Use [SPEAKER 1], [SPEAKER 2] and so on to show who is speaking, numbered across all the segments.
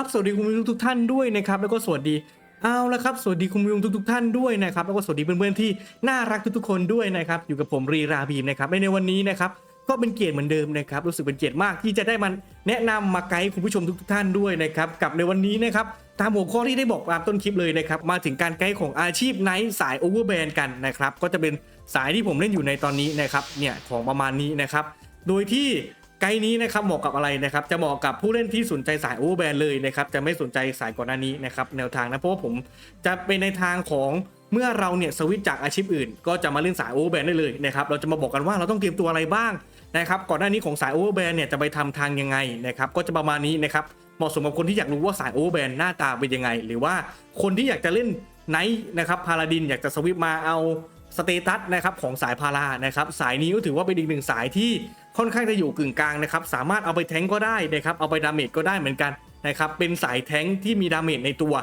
[SPEAKER 1] ครับสวัสดีคุณผู้ชมทุกท่านด้วยนะครับแล้วก็สวัสดีเอาละครับสวัสดีคุณผู้ชมทุกๆท่านด้วยนะครับแล้วก็สวัสดีเพื่อนๆที่น่ารักทุกๆคนด้วยนะครับอยู่กับผมรีราบีมนะครับในวันนี้นะครับก็เป็นเกียรติเหมือนเดิมนะครับรู้สึกเป็นเกียรติมากที่จะได้มันแนะนำมาไกด์คุณผู้ชมทุกๆท่านด้วยนะครับกับในวันนี้นะครับตามหัวข้อที่ได้บอกตามต้นคลิปเลยนะครับมาถึงการไกด์ของอาชีพไนท์สายโอเวอร์แบนกันนะครับก็จะเป็นสายที่ผมเล่นอยู่ในตอนนี้นะครับเนี่ยของประมาณนี้นะครับโดยที่ ไกด์นี้นะครับเหมาะกับอะไรนะครับจะเหมาะกับผู้เล่นที่สนใจสายโอเวอร์แบนเลยนะครับจะไม่สนใจสายก่อนหน้านี้นะครับแนวทางนะเพราะว่าผมจะเป็นในทางของเมื่อเราเนี่ยสวิตจากอาชีพอื่น ก็จะมาเล่นสายโอเวอร์แบนได้เลยนะครับเราจะมาบอกกันว่าเราต้องเตรียมตัวอะไรบ้างนะครับก่อนหน้านี้ของสายโอเวอร์แบนเนี่ยจะไปทำทางยังไงนะครับก็จะประมาณนี้นะครับเหมาะสมกับคนที่อยากรู้ว่าสายโอเวอร์แบนหน้าตาเป็นยังไง หรือว่าคนที่อยากจะเล่นไนท์นะครับพาราดินอยากจะสวิตมาเอาสเตตัสนะครับของสายพารานะครับสายนี้ก็ถือว่าเป็นอีกหนึ่งสายที่ ค่อนข้างจะอยู่กึ่งกลางนะครับสามารถเอาไปแทงก็ได้นะครับเอาไปดาเมจก็ได้เหมือนกันนะครับเป็นสายแทงที่มีดาเมจในตัว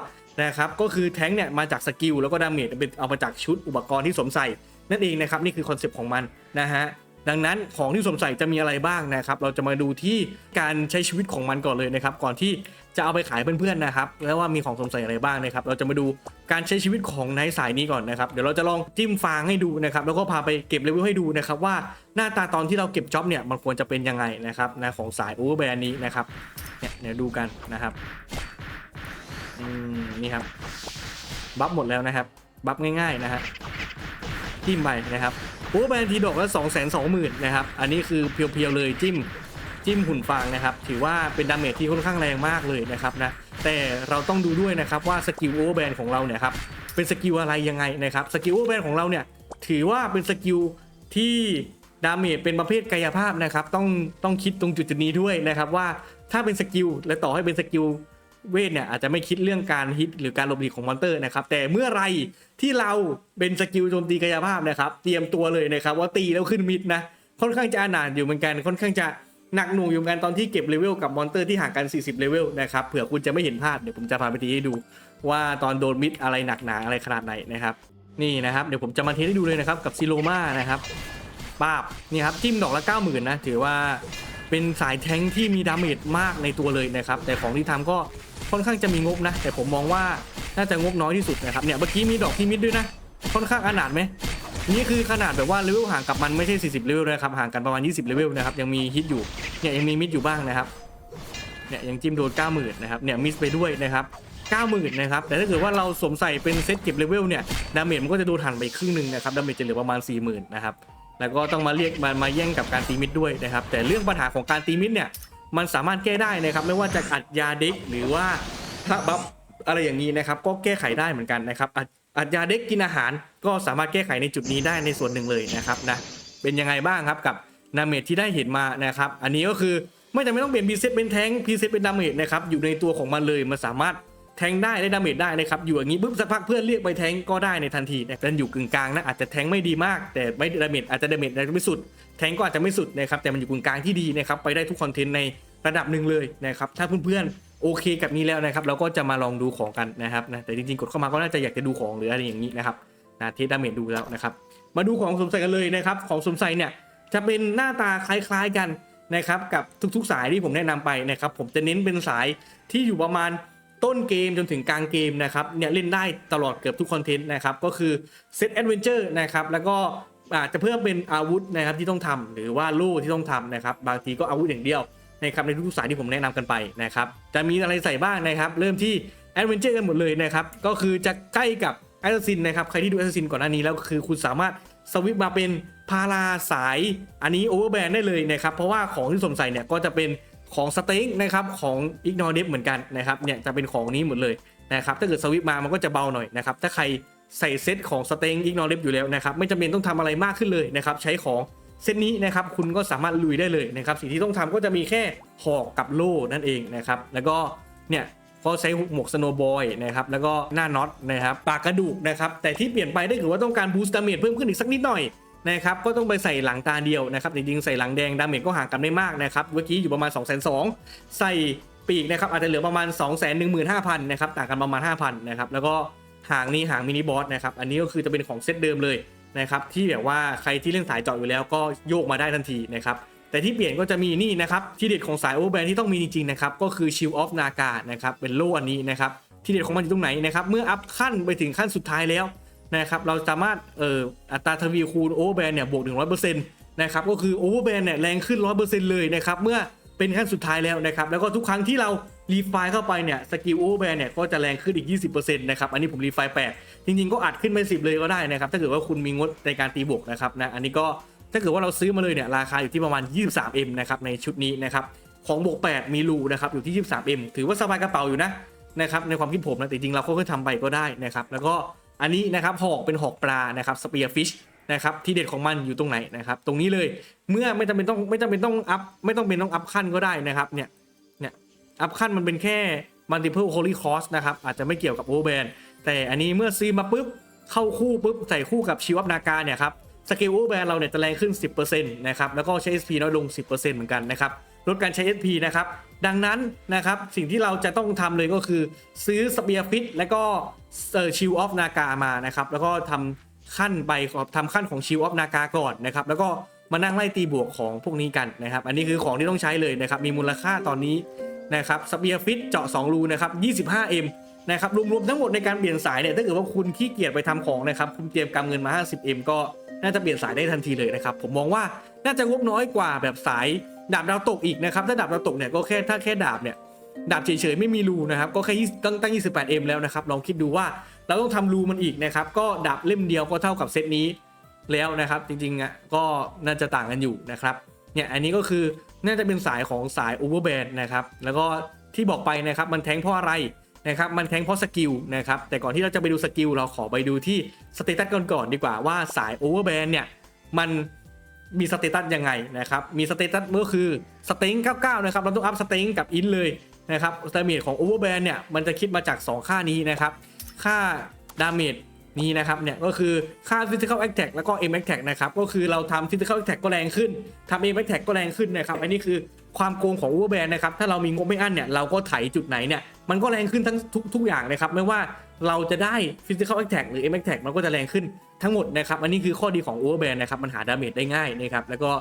[SPEAKER 1] นะครับก็คือแทงเนี่ยมาจากสกิลแล้วก็ดาเมจเป็นเอามาจากชุดอุปกรณ์ที่สวมใส่นั่นเองนะครับนี่คือคอนเซปต์ของมันนะฮะดังนั้นของที่สวมใส่จะมีอะไรบ้างนะครับเราจะมาดูที่การใช้ชีวิตของมันก่อนเลยนะครับก่อนที่ จะเอาไปขายเพื่อนๆนะครับแล้วว่ามีของสวมใส่อะไรบ้างนะครับ เราจะมาดูการใช้ชีวิตของไนท์สายนี้ก่อนนะครับ เดี๋ยวเราจะลองจิ้มฟางให้ดูนะครับ แล้วก็พาไปเก็บเลเวลให้ดูนะครับว่าหน้าตาตอนที่เราเก็บจ็อบเนี่ยมันควรจะเป็นยังไงนะครับนะของสายโอเวอร์แบนนี้นะครับเนี่ยเดี๋ยวดูกันนะครับอืมนี่ครับบัฟหมดแล้วนะครับบัฟง่ายๆนะฮะจิ้มไปนะครับโอเวอร์แบนทีดอกละสองแสนสองหมื่นนะครับอันนี้คือเพียวๆเลยจิ้ม จิ้มหุ่นฟางนะครับ ถือว่าเป็นดาเมจที่ค่อนข้างแรงมากเลยนะครับนะแต่เราต้องดูด้วยนะครับว่าสกิลโอเวอร์แบนของเราเนี่ยครับเป็นสกิลอะไรยังไงนะครับสกิลโอเวอร์แบนของเราเนี่ยถือว่าเป็นสกิลที่ดาเมจเป็นประเภทกายภาพนะครับต้องต้องคิดตรงจุดจุดนี้ด้วยนะครับว่าถ้าเป็นสกิลและต่อให้เป็นสกิลเวทเนี่ยอาจจะไม่คิดเรื่องการฮิตหรือการหลบหลีกของมอนเตอร์นะครับแต่เมื่อไรที่เราเป็นสกิลโจมตีกายภาพนะครับ เตรียมตัวเลยนะครับว่าตีแล้วขึ้นมิดนะค่อนข้างจะอนาถอยู่เหมือนกันค่อนข้างจะ หนักหน่วงอยู่เหมือนกันตอนที่เก็บเลเวลกับมอนเตอร์ที่ห่างกัน 40 เลเวลนะครับเผื่อคุณจะไม่เห็นภาพเดี๋ยวผมจะพาไปทีให้ดู ว่าตอนโดนมิดอะไรหนักหนาอะไรขนาดไหนนะครับนี่นะครับเดี๋ยวผมจะมาเทสให้ดูเลยนะครับกับซิโลมานะครับป้าบนี่ครับจิ้มดอกละ 90,000นะถือว่าเป็นสายแทงที่มีดาเมจมากในตัวเลยนะครับแต่ของที่ทำก็ค่อนข้างจะมีงบนะ แต่ผมมองว่าน่าจะงบน้อยที่สุดนะครับเนี่ยเมื่อกี้มีดอกที่มิดด้วยนะ ค่อนข้างอนาถไหม นี่คือขนาดแบบว่าเลเวลห่างกับมันไม่ใช่ 40เลเวลนะครับห่างกันประมาณ 20เลเวลนะครับยังมีฮิตอยู่เนี่ยยังมีมิดอยู่บ้างนะครับเนี่ยยังจิ้มโดน90,000นะครับเนี่ยมิสไปด้วยนะครับ90,000นะครับแต่ถ้าเกิดว่าเราสวมใส่เป็นเซตเก็บเลเวลเนี่ยดาเมจมันก็จะโดนหันไปครึ่งหนึ่งนะครับดาเมจจะเหลือประมาณ 40,000นะครับแล้วก็ต้องมาเรียกมามาแย่งกับการตีมิดด้วยนะครับแต่เรื่องปัญหาของการตีมิดเนี่ยมันสามารถแก้ได้นะครับไม่ว่าจะอัดยาเด็กหรือว่าถ้าบัฟอะไรอย่างนี้นะครับก็แก้ไขได้เหมือนกันนะครับ อัดอัดยาเด็กกินอาหารก็สามารถแก้ไขในจุดนี้ได้ในส่วนหนึ่งเลยนะครับนะเป็นยังไงบ้างครับกับดาเมจที่ได้เห็นมานะครับ อันนี้ก็คือไม่จำเป็นต้องเปลี่ยนพีเซตเป็นแทงพีเซตเป็นดาเมจนะครับอยู่ในตัวของมันเลยมันสามารถแทงได้ได้ดาเมจได้นะครับอยู่อย่างนี้ปุ๊บสักพักเพื่อนเรียกไปแทงก็ได้ในทันทีนะแต่อยู่กึ่งกลางนะอาจจะแทงไม่ดีมาก แต่ไม่ดาเมจอาจจะดาเมจอาจจะไม่สุด แทงก็อาจจะไม่สุดนะครับแต่มันอยู่กึ่งกลางที่ดีนะครับไปได้ทุกคอนเทนต์ในระดับหนึ่งเลยนะครับถ้าเพื่อนๆ โอเคกับนี้แล้วนะครับเราก็จะมาลองดูของกันนะครับนะแต่จริงๆกดเข้ามาก็น่าจะอยากจะดูของหรืออะไรอย่างนี้นะครับนะเทสดาเมจดูแล้วนะครับ มาดูของสมใส่กันเลยนะครับ ของสมใส่เนี่ยจะเป็นหน้าตาคล้ายๆกันนะครับกับทุกๆสายที่ผมแนะนำไปนะครับ ผมจะเน้นเป็นสายที่อยู่ประมาณต้นเกมจนถึงกลางเกมนะครับเนี่ยเล่นได้ตลอดเกือบทุกคอนเทนต์นะครับก็คือเซตแอดเวนเจอร์นะครับแล้วก็อาจจะเพิ่มเป็นอาวุธนะครับที่ต้องทำหรือว่าลู่ที่ต้องทำนะครับบางทีก็อาวุธอย่างเดียว นะครับในทุกสายที่ผมแนะนำกันไปนะครับจะมีอะไรใส่บ้างนะครับ เริ่มที่แอดเวนเจอร์กันหมดเลยนะครับก็คือจะใกล้กับแอสซินนะครับใครที่ดูแอสซินก่อนหน้านี้แล้วคือคุณสามารถสวิปมาเป็นพาราสายอันนี้โอเวอร์แบนได้เลยนะครับเพราะว่าของที่สวมใส่เนี่ยก็จะเป็นของสเต็งนะครับของอิกนอร์เดฟเหมือนกันนะครับเนี่ยจะเป็นของนี้หมดเลยนะครับถ้าเกิดสวิปมามันก็จะเบาหน่อยนะครับถ้าใครใส่เซตของสเต็งอิกนอร์เล็บอยู่แล้วนะครับไม่จำเป็นต้องทำอะไรมากขึ้นเลยนะครับใช้ของ เซตนี้นะครับคุณก็สามารถลุยได้เลยนะครับสิ่งที่ต้องทำก็จะมีแค่หอกกับโล่นั่นเองนะครับแล้วก็เนี่ยก็ใช้หมวกสโนบอยนะครับแล้วก็หน้าน็อตนะครับปากกระดูกนะครับแต่ที่เปลี่ยนไปได้คือว่าต้องการบูสต์ดาเมจเพิ่มขึ้นอีกสักนิดหน่อยนะครับก็ต้องไปใส่หลังตาเดียวนะครับจริงๆใส่หลังแดงดาเมจก็ห่างกันไม่มากนะครับเมื่อกี้อยู่ประมาณ 2 2 0 0 0ใส่ปีกนะครับอาจจะเหลือประมาณ 2 1 5 0 0 0นะครับต่างกันประมาณ 5,000นะครับแล้วก็หางนี้หางมินิบอสนะครับอันนี้ก็คือจะเป็นของเซตเดิมเลย นะครับที่แบบว่าใครที่เล่นสายเจาะอยู่แล้วก็โยกมาได้ทันทีนะครับแต่ที่เปลี่ยนก็จะมีนี่นะครับที่เด็ดของสายโอเวอร์แบนที่ต้องมีจริงๆนะครับก็คือชิลออฟนากานะครับเป็นโล่อันนี้นะครับที่เด็ดของมันอยู่ตรงไหนนะครับเมื่ออัพขั้นไปถึงขั้นสุดท้ายแล้วนะครับเราสามารถเอ่ออัตราทวีคูณโอเวอร์แบนเนี่ยบวกถึงร้อยเปอร์เซ็นต์นะครับก็คือโอเวอร์แบนเนี่ยแรงขึ้นร้อยเปอร์เซ็นต์เลยนะครับเมื่อเป็นขั้นสุดท้ายแล้วนะครับแล้วก็ทุกครั้งที่เรา รีไฟล์เข้าไปเนี่ยสกิลโอเวอร์แบนเนี่ยก็จะแรงขึ้นอีก 20%นะครับ อันนี้ผมรีไฟล์แปดจริงๆ ก็อัดขึ้นไป10 เลยก็ได้นะครับ ถ้าเกิดว่าคุณมีงดในการตีบวกนะครับนะอันนี้ก็ถ้าเกิดว่าเราซื้อมาเลยเนี่ยราคาอยู่ที่ประมาณ 23M นะครับในชุดนี้นะครับของบวก8มีรูนะครับอยู่ที่ 23M ถือว่าสบายกระเป๋าอยู่นะนะครับในความคิดผมนะแต่จริงเราก็ค่อยๆทำไปก็ได้นะครับแล้วก็อันนี้นะครับหอกเป็นหอกปลานะครับสเปียร์ฟิชนะครับที่เด็ดของมันอยู่ตรงไหนนะครับตรงนี้เลยเมื่อไม่จำเป็นต้องไม่จำเป็นต้องอัพไม่ต้องเป็นต้องอัพขั้นก็ได้นะครับเนี่ย อัพขั้นมันเป็นแค่ multiple holy cross นะครับ อาจจะไม่เกี่ยวกับ overband แต่อันนี้เมื่อซื้อมาปุ๊บ เข้าคู่ปุ๊บ ใส่คู่กับชีวับนาการเนี่ยครับสกิลโอเวอร์แบนเราเนี่ยจะแรงขึ้น 10%นะครับแล้วก็ใช้ SP น้อยลง 10%เหมือนกันนะครับลดการใช้ SP นะครับ ดังนั้นนะครับสิ่งที่เราจะต้องทำเลยก็คือ ซื้อสเปียร์ฟิตและก็ชิลออฟนากามานะครับแล้วก็ทำขั้นไปทำขั้นของชิลออฟนากาก่อนนะครับแล้วก็มานั่งไล่ตีบวกของพวกนี้กันนะครับ อันนี้คือของที่ต้องใช้เลยนะครับ มีมูลค่าตอนนี้ นะครับสเปียร์ฟิตเจาะ 2 รูนะครับ 25M นะครับรวมๆทั้งหมดในการเปลี่ยนสายเนี่ยถ้าเกิดว่าคุณขี้เกียจไปทำของนะครับคุณเตรียมกำเงินมา 50M ก็น่าจะเปลี่ยนสายได้ทันทีเลยนะครับผมมองว่าน่าจะงบน้อยกว่าแบบสายดาบดาวตกอีกนะครับถ้าดาบดาวตกเนี่ยก็แค่ถ้าแค่ดาบเนี่ยดาบเฉยๆไม่มีรูนะครับก็แค่ตั้งตั้ง 28M แล้วนะครับลองคิดดูว่าเราต้องทำรูมันอีกนะครับก็ดาบเล่มเดียวก็เท่ากับเซตนี้แล้วนะครับจริงๆอะก็น่าจะต่างกันอยู่นะครับเนี่ยอันนี้ก็คือ น่าจะเป็นสายของสายโอเวอร์แบนนะครับ แล้วก็ที่บอกไปนะครับมันแทงเพราะอะไรนะครับมันแทงเพราะสกิลนะครับแต่ก่อนที่เราจะไปดูสกิลเราขอไปดูที่สเตตัสก่อนก่อนดีกว่าว่าสายโอเวอร์แบนเนี่ยมันมีสเตตัสยังไงนะครับมีสเตตัสก็คือสเต็ง99นะครับเราต้องอัพสเต็งกับอินเลยนะครับดาเมจของโอเวอร์แบนเนี่ยมันจะคิดมาจาก 2 ค่านี้นะครับค่าดาเมจ นี้นะครับเนี่ยก็คือค่า physical attack แล้วก็ m attack นะครับก็คือเราทำ physical attack ก็แรงขึ้นทำ m attack ก็แรงขึ้นนะครับอันนี้คือความโกงของ overband นะครับถ้าเรามีงบไม่อั้นเนี่ยเราก็ไถจุดไหนเนี่ยมันก็แรงขึ้นทั้งทุกทุกอย่างนะครับไม่ว่าเราจะได้ physical attack หรือ m attack มันก็จะแรงขึ้นทั้งหมดนะครับอันนี้คือข้อดีของ overband นะครับมันหาดาเมจได้ง่ายนะครับแล้วก็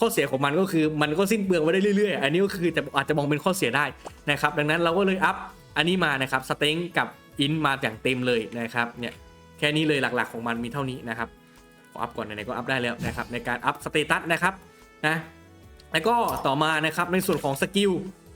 [SPEAKER 1] ข้อเสียของมันก็คือมันก็สิ้นเปลืองไปได้เรื่อยๆ อันนี้ก็คือจะอาจจะมองเป็นข้อเสียได้นะครับดังนั้นเราก็เลยอัพอันนี้มานะครับสเต็งกับอินมาอย่างเต็มเลยนะครับเนี่ย ค่นี้เลยหลักๆของมันมีเท่านี้นะครับขออัพก่อนไหนๆก็อัพได้แล้วนะครับในการอัพสเตตัสนะครับนะแล้วก็ต่อมานะครับในส่วนของสกิล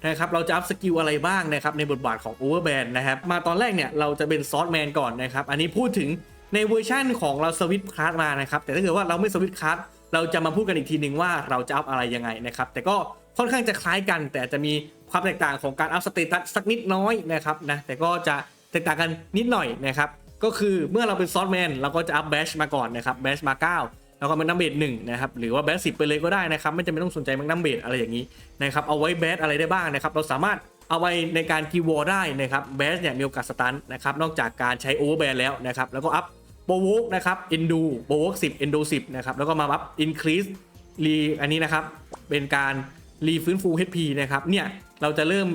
[SPEAKER 1] นะครับเราจะอัพสกิลอะไรบ้างนะครับในบทบาทของ Overband นะครับมาตอนแรกเนี่ยเราจะเป็นซอสแมนก่อนนะครับอันนี้พูดถึงในเวอร์ชั่นของเราสวิตคลาสมานะครับแต่ถ้าเกิดว่าเราไม่สวิตคลาสเราจะมาพูดกันอีกทีหนึ่งว่าเราจะอัพอะไรยังไงนะครับแต่ก็ค่อนข้างจะคล้ายกัน แต่จะมีความแตกต่างของการอัพสเตตัสสักนิดน้อยนะครับนะแต่ก็จะแตกต่างกันนิดหน่อยนะครับ ก็คือเมื่อเราเป็นซอสแมนเราก็จะอัพแบชมาก่อนนะครับแบชมา 9 แล้วก็มันนัมเบดหนึ่งนะครับหรือว่าแบชสิไปเลยก็ได้นะครับไม่จำเป็นต้องสนใจมันนัมเบดอะไรอย่างนี้นะครับเอาไว้แบชอะไรได้บ้างนะครับเราสามารถเอาไว้ในการคีวอลได้นะครับแบชเนี่ยมีโอกาสสตันนะครับนอกจากการใช้โอเวอร์แบนแล้วนะครับแล้วก็อัพโบวกนะครับเอนดูโบวกสิบเอนโดสิบนะครับแล้วก็มาอัพอินครีสรีอันนี้นะครับเป็นการรีฟื้นฟู HP นะครับเนี่ยเราจะเริ่ม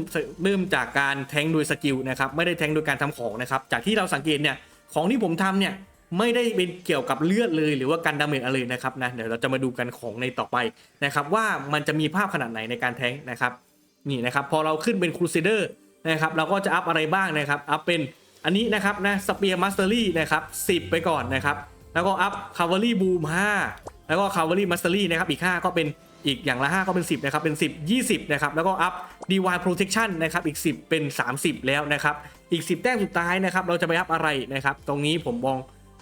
[SPEAKER 1] เริ่มจากการแทงโดยสกิลนะครับไม่ได้แทงโดยการทำของนะครับจากที่เราสังเกตเนี่ย ของที่ผมทำเนี่ยไม่ได้เป็นเกี่ยวกับเลือดเลยหรือว่าการดาเมจอะไรเลยนะครับนะเดี๋ยวเราจะมาดูกันของในต่อไปนะครับว่ามันจะมีภาพขนาดไหนในการแทงนะครับนี่นะครับพอเราขึ้นเป็นครูเซเดอร์นะครับเราก็จะอัพอะไรบ้างนะครับอัพเป็นอันนี้นะครับนะสเปียร์มาสเตอรี่นะครับ10ไปก่อนนะครับแล้วก็อัพคา v a รี่บูม5แล้วก็คา v a รี่มาสเตอรี่นะครับอีก 5 ก็เป็นอีกอย่างละ 5 ก็เป็น 10นะครับเป็น 10 20นะครับแล้วก็อัพ DY Protection นะครับอีก 10 เป็น 30 แล้วนะครับ อีก 10 แต้มสุดท้ายนะครับเราจะไปอัพอะไรนะครับ ตรงนี้ผมมอง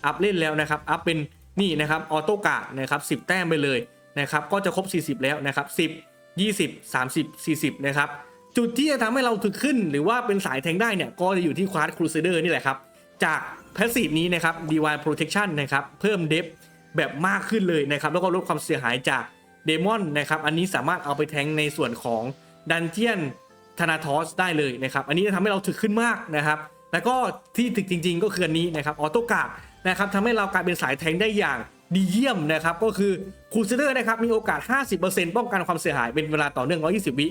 [SPEAKER 1] อัพเล่นแล้วนะครับอัพเป็นนี่นะครับออโต้การ์ดนะครับ10 แต้มไปเลยนะครับก็จะครบ 40 แล้วนะครับ10 20 30 40 นะครับจุดที่จะทำให้เราถึกขึ้น หรือว่าเป็นสายแทงได้เนี่ยก็จะอยู่ที่ควาร์ดครูเซเดอร์นี่แหละครับจากแพสซีฟนี้นะครับ DY Protection นะครับเพิ่มเดฟแบบมากขึ้นเลยนะครับแล้วก็ลดความเสียหายจากเดมอนนะครับอันนี้สามารถเอาไปแทงในส่วนของดันเจียน ธนาทอสได้เลยนะครับ อันนี้จะทำให้เราถึกขึ้นมากนะครับ แล้วก็ที่ถึกจริง ๆ ก็คืออันนี้นะครับออโต้การ์ดนะครับทำให้เรากลายเป็นสายแทงได้อย่างดีเยี่ยมนะครับ ก็คือคูเซเดอร์นะครับมีโอกาส 50%ป้องกันความเสียหายเป็นเวลาต่อเนื่อง 120 วิ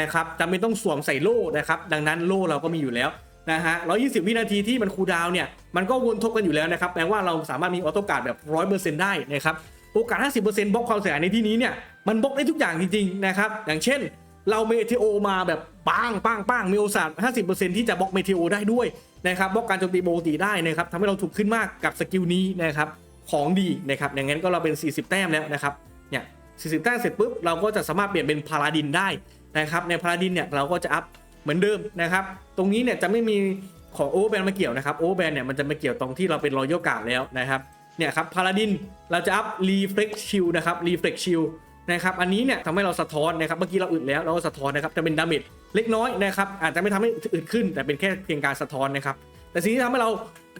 [SPEAKER 1] นะครับจำเป็นต้องสวมใส่โล่นะครับ ดังนั้นโล่เราก็มีอยู่แล้วนะฮะ 120 วินาทีที่มันคูดาวเนี่ย มันก็วนทบกันอยู่แล้วนะครับ แปลว่าเราสามารถมีออโต้การ์ดแบบ 100%ได้นะครับ โอกาส 50%บล็อกความเสียหายในที่นี้เนี่ย มันบล็อกได้ทุกอย่างจริงๆนะครับ อย่างเช่น เราเมเทโอมาแบบปังปังปังมีโอกาส50%ที่จะบล็อกเมเทโอได้ด้วยนะครับบล็อกการโจมตีปกติได้นะครับทำให้เราถูกขึ้นมากกับสกิลนี้นะครับของดีนะครับอย่างนั้นก็เราเป็น 40 แต้มแล้วนะครับเนี่ย40 แต้มเสร็จปุ๊บเราก็จะสามารถเปลี่ยนเป็นพาราดินได้นะครับในพาราดินเนี่ยเราก็จะอัพเหมือนเดิมนะครับตรงนี้เนี่ยจะไม่มีของโอเวอร์แบนมาเกี่ยวนะครับโอเวอร์แบนเนี่ยมันจะมาเกี่ยวตรงที่เราเป็นรอยัลการ์ดแล้วนะครับเนี่ยครับพาราดินเราจะอัพรีเฟล็กชิลนะครับรีเฟล็กชิล นะครับอันนี้เนี่ยทำให้เราสะท้อนนะครับเมื่อกี้เราอึดแล้วเราก็สะท้อนนะครับจะเป็นดาเมจเล็กน้อยนะครับอาจจะไม่ทำให้อึดขึ้น แต่เป็นแค่เพียงการสะท้อนนะครับแต่สิ่งที่ทำให้เรา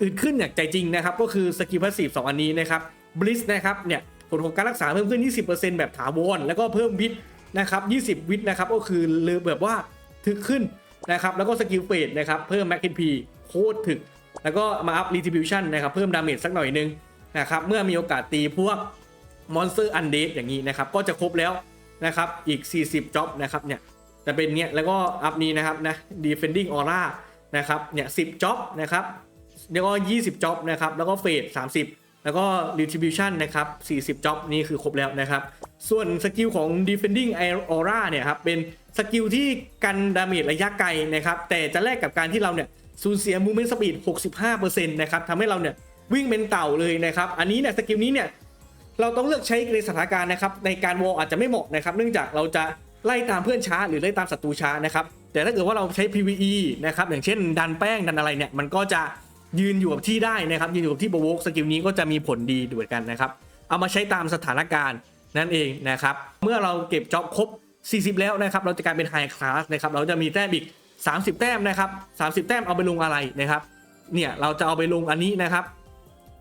[SPEAKER 1] อึดขึ้นอย่างใจจริงนะครับก็คือสกิลพาสซีฟสองอันนี้นะครับบลิสนะครับเนี่ยผลของการรักษาเพิ่มขึ้น 20%แบบถาวรแล้วก็เพิ่มวิทนะครับ20 วิทนะครับก็คือเลยแบบว่าถึกขึ้นนะครับแล้วก็สกิลเฟดนะครับเพิ่มแม็กกินพีโคตรถึก แล้วก็มาอัพรีทิบิวชันนะครับเพิ่มดาเมจสักหน่อยนึงนะครับเมื่อมีโอกาสตีพวก มอนสเตอร์อันเดอย่างนี้นะครับ ก็จะครบแล้วนะครับ อีก 40จ็อบนะครับเนี่ยจะเป็นเนี่ยแล้วก็อัพนี้นะครับนะ defending aura นะครับเนี่ย10จ็อบนะครับแล้วก็20จ็อบนะครับแล้วก็เฟด30 แล้วก็ retribution นะครับ40จ็อบนี่คือครบแล้วนะครับ ส่วนสกิลของ defending aura เนี่ยครับเป็นสกิลที่กันดาเมจระยะไกลนะครับแต่จะแลกกับการที่เราเนี่ยสูญเสีย movement speed 65%นะครับทำให้เราเนี่ยวิ่งเป็นเต่าเลยนะครับ อันนี้เนี่ยสกิลนี้เนี่ย เราต้องเลือกใช้ในสถานการณ์นะครับในการวอลอาจจะไม่เหมาะนะครับ เนื่องจากเราจะไล่ตามเพื่อนช้าหรือไล่ตามศัตรูช้านะครับ แต่ถ้าเกิดว่าเราใช้ PVE นะครับอย่างเช่น ดันแป้งดันอะไรเนี่ยมันก็จะยืนอยู่กับที่ได้นะครับ ยืนอยู่กับที่บวกสกิลนี้ก็จะมีผลดีด้วยกันนะครับ เอามาใช้ตามสถานการณ์นั่นเองนะครับ เมื่อเราเก็บจ็อบครบ 40 แล้วนะครับ เราจะกลายเป็นไฮคลาสนะครับ เราจะมีแต้มอีก 30 แต้มนะครับ 30 แต้มเอาไปลงอะไรนะครับ เนี่ยเราจะเอาไปลงอันนี้นะครับ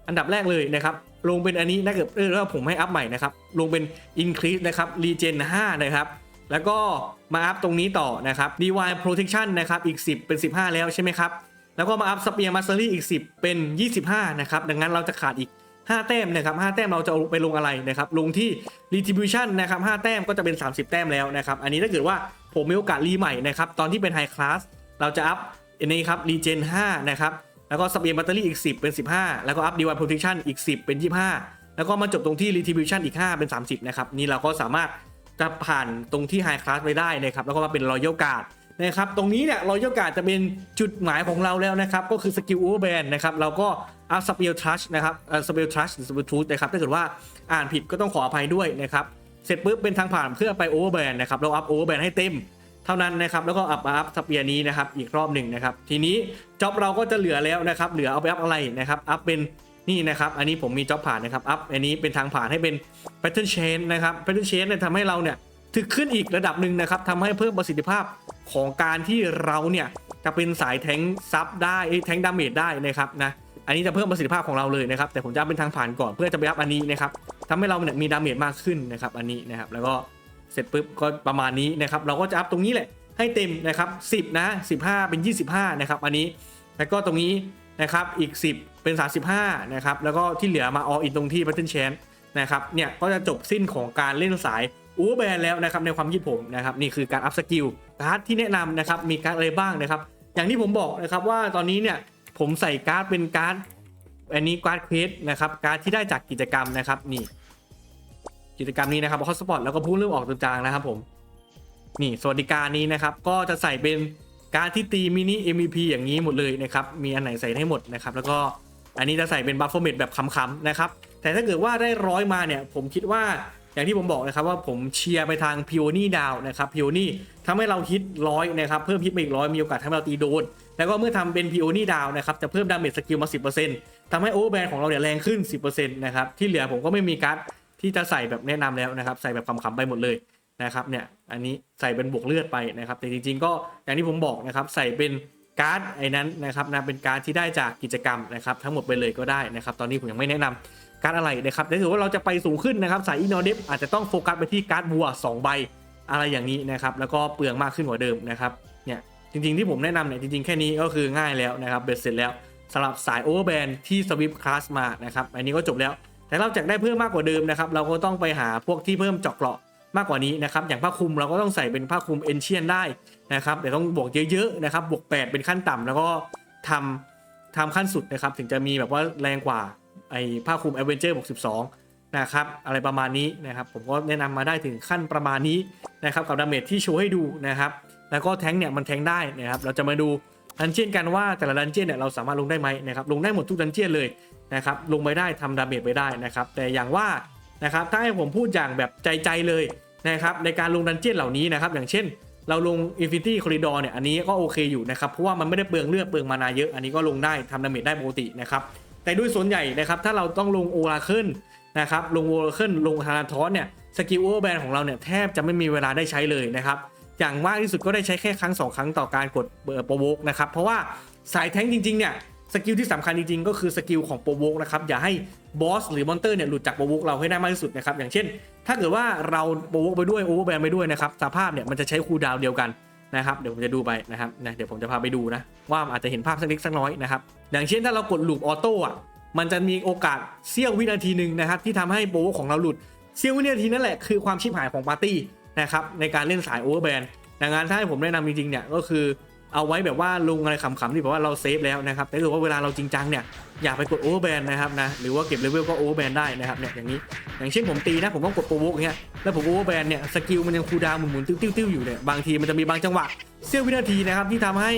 [SPEAKER 1] อันดับแรกเลยนะครับ ลงเป็นอันนี้ถ้าเกิดเออแล้วผมให้อัพใหม่นะครับ ลงเป็น increase นะครับ regen 5 นะครับ แล้วก็มาอัพตรงนี้ต่อนะครับ divine protection นะครับ อีก 10 เป็น 15 แล้วใช่ไหมครับ แล้วก็มาอัพ spear mastery อีก 10 เป็น 25 นะครับ ดังนั้นเราจะขาดอีก 5 แต้มนะครับ 5 แต้มเราจะไปลงอะไรนะครับ ลงที่ retribution นะครับ 5 แต้มก็จะเป็น 30 แต้มแล้วนะครับ อันนี้ถ้าเกิดว่าผมมีโอกาสรีใหม่นะครับ ตอนที่เป็น high class เราจะอัพอันนี้ครับ regen 5 นะครับ แล้วก็สเปียร์แบตเตอรี่อีก 10 เป็น 15 แล้วก็อัพดีวันโปรเทคชั่นอีก 10 เป็น 25 แล้วก็มาจบตรงที่ retribution อีก 5 เป็น 30 นะครับ นี่เราก็สามารถจะผ่านตรงที่ high class ไปได้นะครับ แล้วก็มาเป็น royal guard นะครับ ตรงนี้เนี่ย royal guard จะเป็นจุดหมายของเราแล้วนะครับ ก็คือสกิล overband นะครับ เราก็อัพสเปียร์ทัชนะครับเออสเปียร์ทัชหรือสเปียร์ทูธนะครับ ถ้าเกิดว่าอ่านผิดก็ต้องขออภัยด้วยนะครับ เสร็จปุ๊บเป็นทางผ่านเพื่อไป overband นะครับ เราอัพ overband ให้เต็ม เท่านั้นนะครับแล้วก็อัพมาอัพสเปียร์นี้นะครับอีกรอบหนึ่งนะครับทีนี้จ็อบเราก็จะเหลือแล้วนะครับเหลือเอาไปอัพอะไรนะครับอัพเป็นนี่นะครับอันนี้ผมมีจ็อบผ่านนะครับอัพอันนี้เป็นทางผ่านให้เป็น pattern chain นะครับ pattern chain เนี่ยทำให้เราเนี่ยถึกขึ้นอีกระดับหนึ่งนะครับทำให้เพิ่มประสิทธิภาพของการที่เราเนี่ยจะเป็นสายแทงซับได้แทงดาเมจได้นะครับนะอันนี้จะเพิ่มประสิทธิภาพของเราเลยนะครับแต่ผมจะเป็นทางผ่านก่อนเพื่อจะไปอัพอันนี้นะครับทำให้เราเนี่ยมีดาเมจมากขึ้นนะครับอันนี้นะครับแล้วก็ เสร็จปุ๊บก็ประมาณนี้นะครับเราก็จะอัพตรงนี้แหละให้เต็มนะครับ10นะ15 เป็น 25นะครับอันนี้แล้วก็ตรงนี้นะครับอีก 10 เป็น 35นะครับแล้วก็ที่เหลือมาออินตรงที่ Battle Chance นะครับเนี่ยก็จะจบสิ้นของการเล่นสายอูแบนแล้วนะครับในความคิดผมนะครับนี่คือการอัพสกิลการ์ดที่แนะนำนะครับมีการดอะไรบ้างนะครับ อย่างที่ผมบอกนะครับว่าตอนนี้เนี่ยผมใส่การ์ดเป็นการ์ดอันนี้การ์ดเควสนะครับการ์ดที่ได้จากกิจกรรมนะครับนี่ กิจกรรมนี้นะครับฮอตสปอตแล้วก็พูดเริ่มออกตัวจางนะครับผมนี่สวัสดิการนี้นะครับ ก็จะใส่เป็นการที่ตีมินิ MVP อย่างนี้หมดเลยนะครับ มีอันไหนใส่ให้หมดนะครับ แล้วก็อันนี้จะใส่เป็นบัฟเฟอร์เมดแบบขำๆนะครับ แต่ถ้าเกิดว่าได้ร้อยมาเนี่ย ผมคิดว่าอย่างที่ผมบอกนะครับว่าผมเชียร์ไปทางพิโอนี่ดาวนะครับพิโอนี่ทำให้เราฮิตร้อยนะครับเพิ่มฮิตมาอีกร้อยมีโอกาสทำให้เราตีโดน แล้วก็เมื่อทำเป็นพิโอนี่ดาวนะครับจะเพิ่มดาเมจสกิลมา 10%ทำให้โอเวอร์แบนของเราเนี่ยแรงขึ้น 10%นะครับที่เหลือผมก็ไม่มีการ์ด ที่จะใส่แบบแนะนำแล้วนะครับ ใส่แบบขำๆไปหมดเลยนะครับเนี่ยอันนี้ใส่เป็นบวกเลือดไปนะครับ แต่จริงๆก็อย่างที่ผมบอกนะครับ ใส่เป็นการ์ดไอ้นั้นนะครับนะเป็นการ์ดที่ได้จากกิจกรรมนะครับ ทั้งหมดไปเลยก็ได้นะครับ ตอนนี้ผมยังไม่แนะนำการ์ดอะไรนะครับแต่ถือว่าเราจะไปสูงขึ้นนะครับสายอีโนเดฟอาจจะต้องโฟกัสไปที่การ์ดบัว 2 ใบอะไรอย่างนี้นะครับแล้วก็เปลืองมากขึ้นกว่าเดิมนะครับเนี่ยจริงๆที่ผมแนะนำเนี่ยจริงๆแค่นี้ก็คือง่ายแล้วนะครับเบ็ดเสร็จแล้วสำหรับสายโอเวอร์แบนที่สวิปคลาสมานะครับอันนี้ก็จบแล้ว แต่เราจะได้เพิ่มมากกว่าเดิมนะครับ เราก็ต้องไปหาพวกที่เพิ่มเจาะเกราะมากกว่านี้นะครับ อย่างผ้าคลุมเราก็ต้องใส่เป็นผ้าคลุมเอนเชียนได้นะครับแต่ต้องบวกเยอะๆนะครับบวก 8 เป็นขั้นต่ำแล้วก็ทำทำขั้นสุดนะครับ ถึงจะมีแบบว่าแรงกว่าไอ้ผ้าคลุม a อเวนเจอร์บวก12นะครับอะไรประมาณนี้นะครับ ผมก็แนะนำมาได้ถึงขั้นประมาณนี้นะครับกับดาเมจที่โชว์ให้ดูนะครับ แล้วก็แทงเนี่ยมันแทงได้นะครับ เราจะมาดูดันเจียนกันว่าแต่ละดันเจียนเนี่ยเราสามารถลงได้ไหมนะครับลงได้หมดทุกดันเจียนเลย นะครับลงไปได้ทำดาเมจไปได้นะครับ แต่อย่างว่านะครับถ้าให้ผมพูดอย่างแบบใจๆเลยนะครับในการลงดันเจี้ยนเหล่านี้นะครับ อย่างเช่น เราลง Infinity Corridor เนี่ยอันนี้ก็โอเคอยู่นะครับ เพราะว่ามันไม่ได้เปลืองเลือดเปลืองมานาเยอะ อันนี้ก็ลงได้ทำดาเมจได้ปกตินะครับแต่ด้วยส่วนใหญ่นะครับถ้าเราต้องลงโอราเคิลนะครับลงโอราเคิลลงธานาทอสเนี่ยสกิลโอเวอร์แบนของเราเนี่ยแทบจะไม่มีเวลาได้ใช้เลยนะครับอย่างมากที่สุดก็ได้ใช้แค่ครั้ง 2 ครั้งต่อการกดเบอร์โปรโวกนะครับเพราะว่าสายแท้งจริงๆเนี่ย สกิลที่สำคัญจริงๆ ก็คือสกิลของโปรโวกนะครับอย่าให้บอสหรือมอนเตอร์เนี่ยหลุดจากโปรโวกเราให้ได้มากที่สุดนะครับอย่างเช่น ถ้าเกิดว่าเราโปรโวกไปด้วยโอเวอร์แบนไปด้วยนะครับสภาพเนี่ยมันจะใช้คูลดาวเดียวกันนะครับเดี๋ยวผมจะดูไปนะครับนะเดี๋ยวผมจะพาไปดูนะว่าอาจจะเห็นภาพสักเล็กสักน้อยนะครับอย่างเช่นถ้าเรากดลูปออโต้อะมันจะมีโอกาสเสี้ยววินาทีหนึ่งนะครับที่ทำให้โบว์ของเราหลุดเสี้ยววินาทีนั่นแหละคือความชิบหายของปาร์ตี้นะครับในการเล่นสายโอเวอร์แบนดังนั้นถ้าให้ผมแนะนำจริงๆเนี่ยก็คือ เอาไว้แบบว่าลงอะไรขำๆที่แบบว่าเราเซฟแล้วนะครับแต่ถ้าว่าเวลาเราจริงจังเนี่ยอย่าไปกดโอเวอร์แบนนะครับนะหรือว่าเก็บเลเวลก็โอเวอร์แบนได้นะครับเนี่ยอย่างนี้ อย่างเช่นผมตีนะผมต้องกดโปรโวกอย่างเงี้ยแล้วผมโอเวอร์แบนเนี่ยสกิลมันยังคูดาวหมุนๆติ้วๆอยู่เนี่ยบางทีมันจะมีบางจังหวะเสี้ยววินาทีนะครับที่ทำให้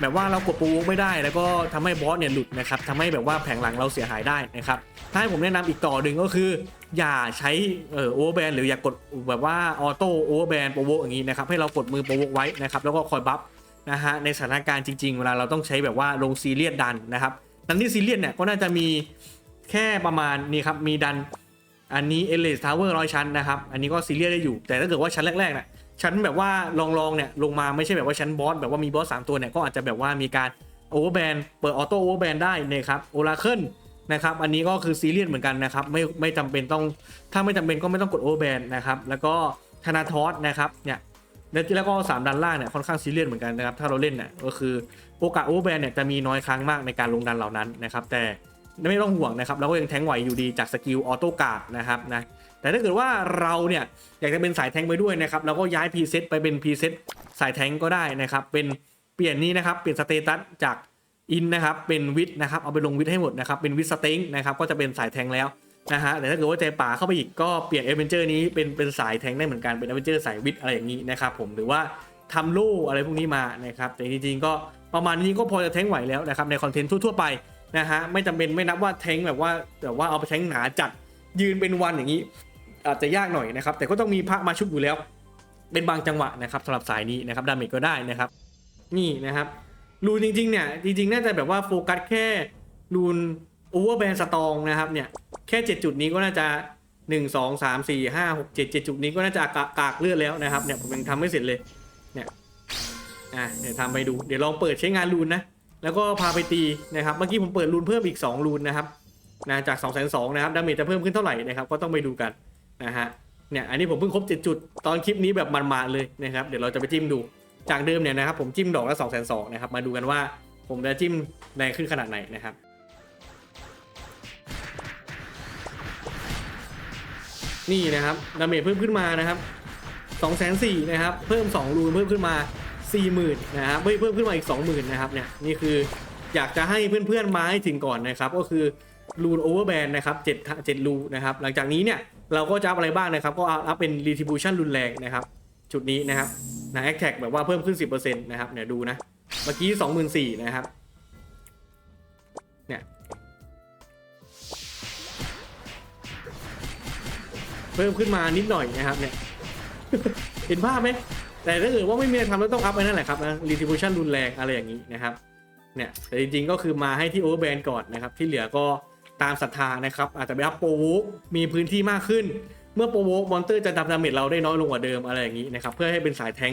[SPEAKER 1] แบบว่าเรากดโปรโวกไม่ได้ แล้วก็ทำให้บอสเนี่ยหลุดนะครับทำให้แบบว่าแผงหลังเราเสียหายได้นะครับถ้าให้ผมแนะนำอีกต่อหนึ่งก็คือ อย่าใช้เอ่อโอเวอร์แบนหรืออย่ากดแบบว่าออโต้โอเวอร์แบนโปรโวกอย่างนี้นะครับให้เรากดมือโปรโวกไว้นะครับแล้วก็คอยบัฟ นะฮะในสถานการณ์จริง ๆ เวลาเราต้องใช้แบบว่าลงซีเรียสดันนะครับดันที่ซีเรียสเนี่ยก็น่าจะมีแค่ประมาณนี้ครับมีดันอันนี้เอเลสทาวเวอร์ร้อยชั้นนะครับ อันนี้ก็ซีเรียสได้อยู่ แต่ถ้าเกิดว่าชั้นแรกๆเนี่ยชั้นแบบว่าลองๆเนี่ยลงมาไม่ใช่แบบว่าชั้นบอสแบบว่ามีบอสสามตัวเนี่ยก็อาจจะแบบว่ามีการโอเวอร์แบนเปิดออโต้โอเวอร์แบนได้นะครับโอราเคิลนะครับอันนี้ก็คือซีเรียสเหมือนกันนะครับไม่ไม่จำเป็นต้องถ้าไม่จำเป็นก็ไม่ต้องกดโอเวอร์แบนนะครับแล้วก็ธนาทอสนะครับเนี่ย แล้วก็สามดันล่างเนี่ยค่อนข้างซีเรียสเหมือนกันนะครับถ้าเราเล่นเนี่ยก็คือโอกาสโอเวอร์แบนเนี่ยจะมีน้อยครั้งมากในการลงดันเหล่านั้นนะครับแต่ไม่ต้องห่วงนะครับเราก็ยังแทงไหวอยู่ดีจากสกิลออโต้การ์ดนะครับนะแต่ถ้าเกิดว่าเราเนี่ยอยากจะเป็นสายแทงไปด้วยนะครับเราก็ย้ายพรีเซตไปเป็นพรีเซตสายแทงก็ได้นะครับเป็นเปลี่ยนนี้นะครับเปลี่ยนสเตตัสจากอินนะครับเป็นวิทนะครับเอาไปลงวิทให้หมดนะครับเป็นวิทสเต็งนะครับก็จะเป็นสายแทงแล้ว นะฮะแต่ถ้าเกิดว่าใจป่าเข้าไปอีกก็เปลี่ยนเอเวนเจอร์นี้เป็นเป็นสายแทงได้เหมือนกันเป็นเอเวนเจอร์สายวิทย์อะไรอย่างนี้นะครับผมหรือว่าทำลู่อะไรพวกนี้มานะครับแต่จริงๆก็ประมาณนี้ก็พอจะแทงไหวแล้วนะครับในคอนเทนต์ทั่วๆไปนะฮะไม่จำเป็นไม่นับว่าแทงแบบว่าแบบว่าเอาไปแทงหนาจัดยืนเป็นวันอย่างนี้ อาจจะยากหน่อยนะครับแต่ก็ต้องมีพระมาชุบอยู่แล้ว เป็นบางจังหวะนะครับสำหรับสายนี้นะครับดาเมจก็ได้นะครับ นี่นะครับรูนจริงๆเนี่ยจริงๆน่าจะแบบว่าโฟกัสแค่รูนโอเวอร์แบนสตองนะครับเนี่ย แค่ 7 จุดนี้ก็น่าจะ 1 2 3 4 5 6 7 7 จุดนี้ก็น่าจะกากากเลือดแล้วนะครับเนี่ยผมยังทำไม่เสร็จเลยเนี่ยอะเดี๋ยวทำไปดูเดี๋ยวลองเปิดใช้งานรูนนะแล้วก็พาไปตีนะครับเมื่อกี้ผมเปิดรูนเพิ่มอีก 2 รูนนะครับนะจาก2 2 0 0นะครับดาเมจจะเพิ่มขึ้นเท่าไหร่นะครับก็ต้องไปดูกันนะฮะเนี่ยอันนี้ผมเพิ่งครบ 7 จุด ตอนคลิปนี้แบบมันๆเลยนะครับเดี๋ยวเราจะไปจิ้มดูจากเดิมเนี่ยนะครับผมจิ้มดอกละ2 2 0 0 0นะครับมาดูกันว่าผมจะจิ้มแรงขึ้นขนาดไหนนะครับ นี่นะครับดาเมจเพิ่มขึ้นมานะครับ2 4 0 0 0นะครับ เพิ่ม 2 รูนเพิ่มขึ้นมา 40,000นะครับเพิ่มเพิ่มขึ้นมาอีก 20,000นะครับเนี่ยนี่คืออยากจะให้เพื่อนๆมาให้ถึงก่อนนะครับ ก็คือรูนโอเวอร์แบนนะครับ7 7รูนะครับ หลังจากนี้เนี่ยเราก็จะอัพอะไรบ้างนะครับ ก็อัพเป็น retribution รุนแรงนะครับ จุดนี้นะครับนะแอคแท็กแบบว่าเพิ่มขึ้น 10%นะครับเนี่ยดูนะ เมื่อกี้ 24,000นะครับ พิ่มขึ้นมานิดหน่อยนะครับเนี่ย เห็นภาพไหมแต่ถ้าเกิดว่าไม่มีอะไรทำแล้วต้องอัพไปนั่นแหละครับนะ retribution รุนแรงอะไรอย่างนี้นะครับ เนี่ยแต่จริงๆก็คือมาให้ที่ overband ก่อนนะครับ ที่เหลือก็ตามศรัทธานะครับ อาจจะไปอัพโปรวกมีพื้นที่มากขึ้น เมื่อโปรวกมอนเตอร์จะทำดาเมจเราได้น้อยลงกว่าเดิมอะไรอย่างนี้นะครับ เพื่อให้เป็นสายแทง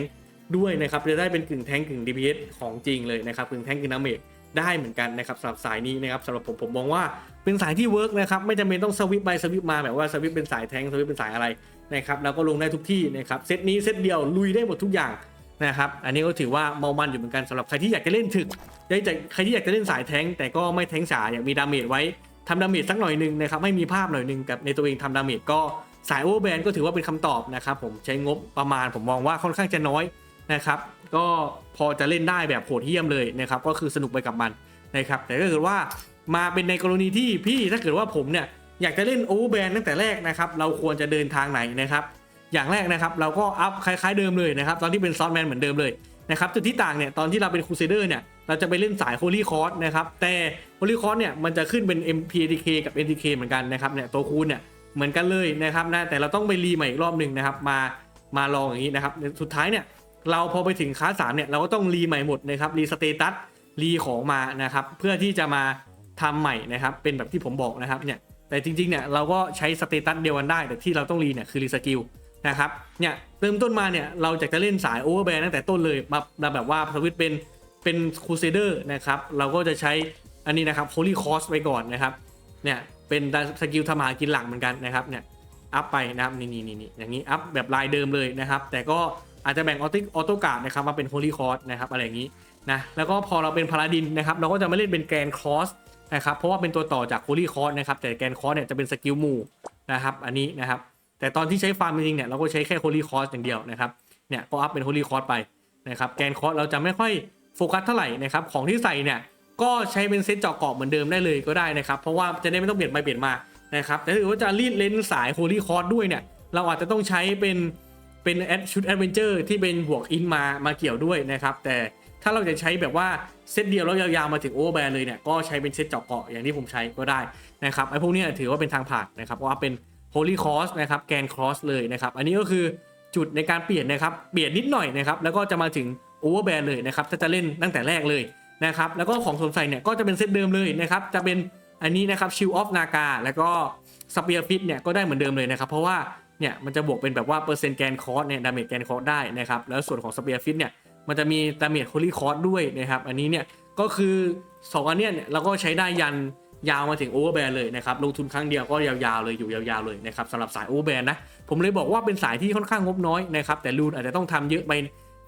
[SPEAKER 1] ด้วยนะครับ จะได้เป็นกึ่งแทงกึ่ง DPS ของจริงเลยนะครับกึ่งแทงกึ่งดาเมจ ได้เหมือนกันนะครับสำหรับสายนี้นะครับสำหรับผมผมมองว่าเป็นสายที่เวิร์กนะครับไม่จำเป็นต้องสวิปไปสวิปมาแบบว่าสวิปเป็นสายแทงสวิปเป็นสายอะไรนะครับแล้วก็ลงได้ทุกที่นะครับเซตนี้เซตเดียวลุยได้หมดทุกอย่างนะครับอันนี้ก็ถือว่าเมามันอยู่เหมือนกันสำหรับใครที่อยากจะเล่นถึกได้จะใครที่อยากจะเล่นสายแทงแต่ก็ไม่แทงค์จ๋าอยากมีดาเมจไว้ทำดาเมจสักหน่อยหนึงนะครับให้มีภาพหน่อยหนึงกับในตัวเองทำดาเมจก็สายโอเวอร์แบนก็ถือว่าเป็นคำตอบนะครับผมใช้งบประมาณผมมองว่าค่อนข้างจะน้อย นะครับก็พอจะเล่นได้แบบโหดเหี้ยมเลยนะครับก็คือสนุกไปกับมันนะครับแต่ถ้าเกิดว่ามาเป็นในกรณีที่พี่ถ้าเกิดว่าผมเนี่ยอยากจะเล่นโอเวอร์แบนตั้งแต่แรกนะครับเราควรจะเดินทางไหนนะครับอย่างแรกนะครับเราก็อัพคล้ายๆเดิมเลยนะครับตอนที่เป็นซอสแมนเหมือนเดิมเลยนะครับจุดที่ต่างเนี่ยตอนที่เราเป็นครูเซเดอร์เนี่ยเราจะไปเล่นสายโ o ลีคอร์สนะครับแต่โ o ลีคอร์สเนี่ยมันจะขึ้นเป็น MPDK กับ NTK เหมือนกันนะครับเนี่ยตัวคูณเนี่ยเหมือนกันเลยนะครับนะแต่เราต้องไปรีใหม่อีกรอบหนึ่งนะครับมามาลองอย่างนี้นะครับสุดท้ายเนี่ย เราพอไปถึงคลาสสามเนี่ยเราก็ต้องรีใหม่หมดนะครับรีสเตตัสรีของมานะครับ เพื่อที่จะมาทำใหม่นะครับ เป็นแบบที่ผมบอกนะครับเนี่ยแต่จริงๆเนี่ยเราก็ใช้สเตตัสเดียวกันได้ แต่ที่เราต้องรีเนี่ยคือรีสกิลนะครับเนี่ยเริ่มต้นมาเนี่ยเราจะจะเล่นสายโอเวอร์แบนตั้งแต่ต้นเลยมาแบบว่าสวิตช์เป็นเป็นครูเซเดอร์นะครับเราก็จะใช้อันนี้นะครับโ o ลีคอสไปก่อนนะครับเนี่ยเป็นสกิลทำหากินหลังเหมือนกันนะครับเนี่ยอัพไปนะครับนี่นี่นี่อย่างนี้อัพแบบลายเดิมเลยนะครับ แต่ก็ อาจจะแบ่งออโต้ออโตการ์ดนะครับมาเป็นโ o ลีคอร์สนะครับอะไรอย่างนี้นะแล้วก็พอเราเป็นพาราดินนะครับเราก็จะไม่เล่นเป็นแกนคอสนะครับเพราะว่าเป็นตัวต่อจากโ o ลีคอร์สนะครับแต่แกนคอสเนี่ยจะเป็นสกิลหมู่นะครับอันนี้นะครับแต่ตอนที่ใช้ฟาร์มจริงๆเนี่ยเราก็ใช้แค่โ o ลีคอร์สอย่างเดียวนะครับเนี่ยก็อัพเป็นโ o ลีคอร์สไปนะครับแกนคอร์สเราจะไม่ค่อยโฟกัสเท่าไหร่นะครับของที่ใส่เนี่ยก็ใช้เป็นเซตเจาะเกาะเหมือนเดิมได้เลยก็ได้นะครับเพราะว่าจะได้ไม่ต้องเปลี่ยนไปเปลี่ยนมานะครับแต่ถ้าเกิดว่าจะรีดเลนสายโ o ลีคอสด้วยเนี่ยเราอาจจะต้องใช้เป็น เป็นแอดชุดแอดเวนเจอร์ที่เป็นบวกอินมามาเกี่ยวด้วยนะครับ แต่ถ้าเราจะใช้แบบว่าเซตเดียวแล้วยาวๆมาถึงโอเวอร์แบนเลยเนี่ยก็ใช้เป็นเซตเจาะเกาะอย่างที่ผมใช้ก็ได้นะครับไอ้พวกนี้ถือว่าเป็นทางผ่านนะครับเพราะว่าเป็น Holy Cross นะครับแกน Cross เลยนะครับอันนี้ก็คือจุดในการเปลี่ยนนะครับเปลี่ยนนิดหน่อยนะครับแล้วก็จะมาถึง Overband เลยนะครับถ้าจะเล่นตั้งแต่แรกเลยนะครับแล้วก็ของสวมใส่เนี่ยก็จะเป็นเซตเดิมเลยนะครับจะเป็นอันนี้นะครับ Shield of Naga แล้วก็ Spear Fit เนี่ยก็ได้เหมือนเดิมเลยนะครับเพราะว่า เนี่ยมันจะบวกเป็นแบบว่าเปอร์เซ็นต์แกนคอร์สเนี่ยดาเมจแกนคอร์สได้นะครับแล้วส่วนของ Spear Fit เนี่ยมันจะมีดาเมจ Holy Cross ด้วยนะครับอันนี้เนี่ยก็คือสองอันเนี้ยเนี่ยเราก็ใช้ได้ยันยาวมาถึงโอเวอร์แบนเลยนะครับลงทุนครั้งเดียวก็ยาวๆเลยอยู่ยาวๆเลยนะครับสำหรับสายโอเวอร์แบนนะผมเลยบอกว่าเป็นสายที่ค่อนข้างงบน้อยนะครับแต่รูนอาจจะต้องทำเยอะไป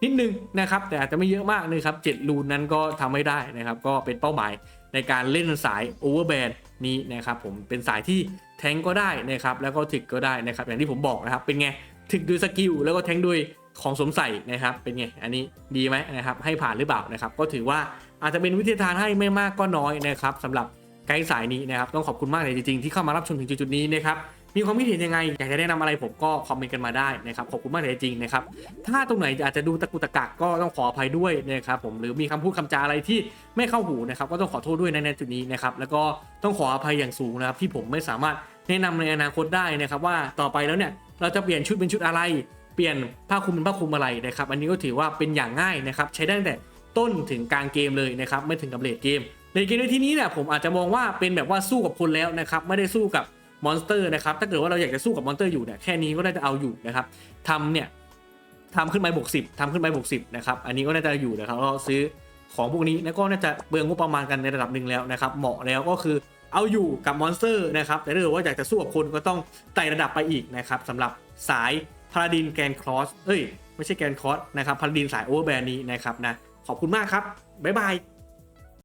[SPEAKER 1] นิดนึงนะครับแต่อาจจะไม่เยอะมากนะครับเจ็ดรูนนั้นก็ทำไม่ได้นะครับก็เป็นเป้าหมายในการเล่นสายโอเวอร์แบนนี้นะครับผมเป็นสายที่ แทงก็ได้นะครับแล้วก็ถึกก็ได้นะครับอย่างที่ผมบอกนะครับเป็นไงถึกด้วยสกิลแล้วก็แทงด้วยของสมใส่นะครับเป็นไงอันนี้ดีไหมนะครับให้ผ่านหรือเปล่านะครับก็ถือว่าอาจจะเป็นวิทยาทานให้ไม่มากก็น้อยนะครับสำหรับไกด์สายนี้นะครับต้องขอบคุณมากเลยจริงๆที่เข้ามารับชมถึงจุดนี้นะครับ มีความคิดเห็นยังไง อยากจะแนะนำอะไรผมก็คอมเมนต์กันมาได้นะครับ ขอบคุณมากเลยจริงนะครับ ถ้าตรงไหนอาจจะดูตะกุตะกักก็ต้องขออภัยด้วยนะครับผม หรือมีคำพูดคำจาอะไรที่ไม่เข้าหูนะครับ ก็ต้องขอโทษด้วยในจุดนี้นะครับ แล้วก็ต้องขออภัยอย่างสูงนะครับที่ผมไม่สามารถแนะนำในอนาคตได้นะครับว่าต่อไปแล้วเนี่ยเราจะเปลี่ยนชุดเป็นชุดอะไร เปลี่ยนผ้าคลุมเป็นผ้าคลุมอะไรนะครับ อันนี้ก็ถือว่าเป็นอย่างง่ายนะครับ ใช้ได้ตั้งแต่ต้นถึงกลางเกมเลยนะครับ ไม่ถึงกับเลดเกม ในเกมในที่นี้เนี่ยผมอาจจะมองว่าเป็นแบบว่าสู้กับคนแล้วนะครับ ไม่ได้สู้กับ มอนสเตอร์นะครับถ้าเกิดว่าเราอยากจะสู้กับมอนสเตอร์อยู่เนี่ยแค่นี้ก็น่าจะเอาอยู่นะครับทำเนี่ยทำขึ้นไปบวกสิบทำขึ้นไปบวกสิบนะครับอันนี้ก็น่าจะอยู่นะครับเราซื้อของพวกนี้แล้วก็น่าจะเบืองงบประมาณกันในระดับหนึ่งแล้วนะครับเหมาะแล้วก็คือเอาอยู่กับมอนสเตอร์นะครับแต่ถ้าเกิดว่าอยากจะสู้กับคนก็ต้องไต่ระดับไปอีกนะครับสำหรับสายพาราดินแกนครอสเอ้ยไม่ใช่แกนครอสนะครับพาราดินสายโอเวอร์แบนนี้นะครับนะขอบคุณมากครับบ๊ายบาย